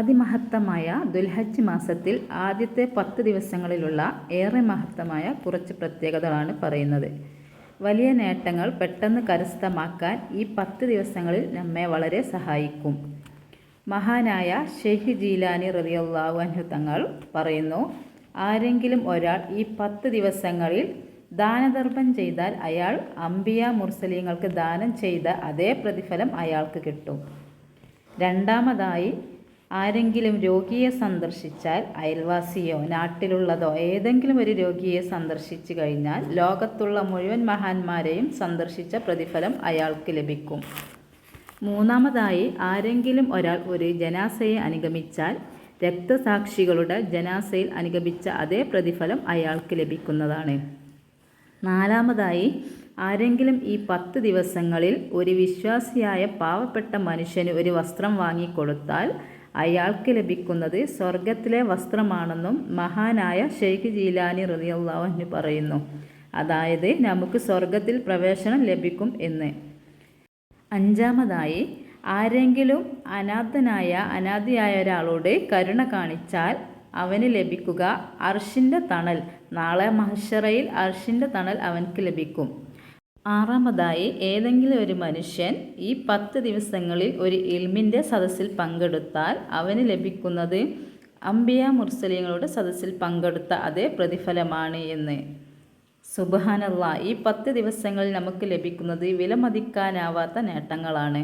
അതിമഹത്തമായ ദുൽഹജ് മാസത്തിൽ ആദ്യത്തെ പത്ത് ദിവസങ്ങളിലുള്ള ഏറെ മഹത്തമായ കുറച്ച് പ്രത്യേകതകളാണ് പറയുന്നത്. വലിയ നേട്ടങ്ങൾ പെട്ടെന്ന് കരസ്ഥമാക്കാൻ ഈ പത്ത് ദിവസങ്ങളിൽ നമ്മെ വളരെ സഹായിക്കും. മഹാനായ ഷെയ്ഖ് ജീലാനി റളിയല്ലാഹു അൻഹു തങ്ങൾ പറയുന്നു ആരെങ്കിലും ഒരാൾ ഈ പത്ത് ദിവസങ്ങളിൽ ദാനധർമ്മം ചെയ്താൽ അയാൾ അംബിയ മുർസലീങ്ങൾക്ക് ദാനം ചെയ്ത അതേ പ്രതിഫലം അയാൾക്ക് കിട്ടും. രണ്ടാമതായി ആരെങ്കിലും രോഗിയെ സന്ദർശിച്ചാൽ അയൽവാസിയോ നാട്ടിലുള്ളതോ ഏതെങ്കിലും ഒരു രോഗിയെ സന്ദർശിച്ചു കഴിഞ്ഞാൽ ലോകത്തുള്ള മുഴുവൻ മഹാന്മാരെയും സന്ദർശിച്ച പ്രതിഫലം അയാൾക്ക് ലഭിക്കും. മൂന്നാമതായി ആരെങ്കിലും ഒരാൾ ഒരു ജനാസയെ അനുഗമിച്ചാൽ രക്തസാക്ഷികളുടെ ജനാസയിൽ അനുഗമിച്ച അതേ പ്രതിഫലം അയാൾക്ക് ലഭിക്കുന്നതാണ്. നാലാമതായി ആരെങ്കിലും ഈ പത്ത് ദിവസങ്ങളിൽ ഒരു വിശ്വാസിയായ പാവപ്പെട്ട മനുഷ്യന് ഒരു വസ്ത്രം വാങ്ങിക്കൊടുത്താൽ അയാൾക്ക് ലഭിക്കുന്നത് സ്വർഗത്തിലെ വസ്ത്രമാണെന്നും മഹാനായ ഷെയ്ഖ് ജീലാനി റളിയല്ലാഹു പറയുന്നു. അതായത് നമുക്ക് സ്വർഗത്തിൽ പ്രവേശനം ലഭിക്കും എന്ന്. അഞ്ചാമതായി ആരെങ്കിലും അനാഥനായ അനാഥയായ ഒരാളോട് കരുണ കാണിച്ചാൽ അവന് ലഭിക്കുക അർഷിന്റെ തണൽ. നാളെ മഹഷറയിൽ അർഷിന്റെ തണൽ അവൻക്ക് ലഭിക്കും. ആറാമതായി ഏതെങ്കിലും ഒരു മനുഷ്യൻ ഈ പത്ത് ദിവസങ്ങളിൽ ഒരു ഇൽമിന്റെ സദസ്സിൽ പങ്കെടുത്താൽ അവന് ലഭിക്കുന്നത് അംബിയ മുർസലിങ്ങളുടെ സദസ്സിൽ പങ്കെടുത്ത അതേ പ്രതിഫലമാണ് എന്ന്. സുബഹാനല്ല ഈ പത്ത് ദിവസങ്ങളിൽ നമുക്ക് ലഭിക്കുന്നത് വിലമതിക്കാനാവാത്ത നേട്ടങ്ങളാണ്.